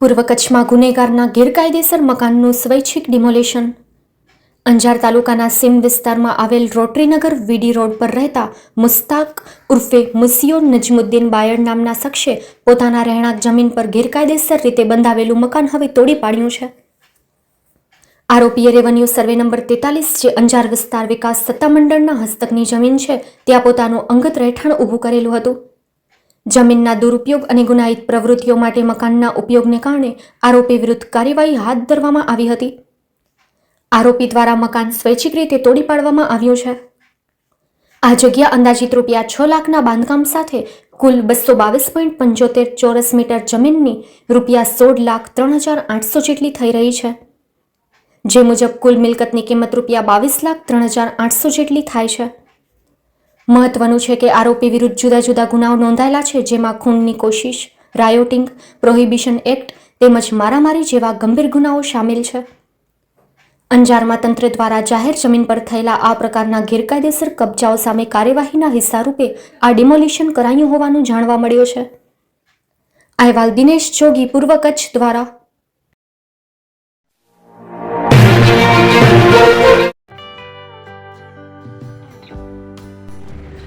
પૂર્વ કચ્છમાં ગુનેગારના ગેરકાયદેસર મકાનનું સ્વૈચ્છિક ડિમોલેશન. અંજાર તાલુકાના સીમ વિસ્તારમાં આવેલ રોટરીનગર વીડી રોડ પર રહેતા મુસ્તાક ઉર્ફે મુસિયો નજમુદ્દીન બાયડ નામના શખ્સે પોતાના રહેણાંક જમીન પર ગેરકાયદેસર રીતે બંધાવેલું મકાન હવે તોડી પાડ્યું છે. આરોપીએ રેવન્યુ સર્વે નંબર તેતાલીસ જે અંજાર વિસ્તાર વિકાસ સત્તામંડળના હસ્તકની જમીન છે, ત્યાં પોતાનું અંગત રહેઠાણ ઊભું કરેલું હતું. જમીનના દુરુપયોગ અને ગુનાહિત પ્રવૃત્તિઓ માટે મકાનના ઉપયોગને કારણે આરોપી વિરુદ્ધ કાર્યવાહી હાથ ધરવામાં આવી હતી. આરોપી દ્વારા મકાન સ્વૈચ્છિક રીતે તોડી પાડવામાં આવ્યું છે. આ જગ્યા અંદાજિત રૂપિયા છ લાખના બાંધકામ સાથે કુલ બસો બાવીસ પોઈન્ટ પંચોતેર ચોરસ મીટર જમીનની રૂપિયા સોળ લાખ ત્રણ હજાર આઠસો જેટલી થઈ રહી છે. જે મુજબ કુલ મિલકતની કિંમત રૂપિયા બાવીસ લાખ ત્રણ હજાર આઠસો જેટલી થાય છે. મહત્વનું છે કે આરોપી વિરુદ્ધ જુદા જુદા ગુનાઓ નોંધાયેલા છે, જેમાં ખૂનની કોશિશ, રાયોટિંગ, પ્રોહિબિશન એક્ટ તેમજ મારામારી જેવા ગંભીર ગુનાઓ સામેલ છે. અંજારમાં તંત્ર દ્વારા જાહેર જમીન પર થયેલા આ પ્રકારના ગેરકાયદેસર કબજાઓ સામે કાર્યવાહીના હિસ્સા રૂપે આ ડિમોલિશન કરાયું હોવાનું જાણવા મળ્યું છે. અહેવાલ દિનેશ જોગી, પૂર્વ કચ્છ દ્વારા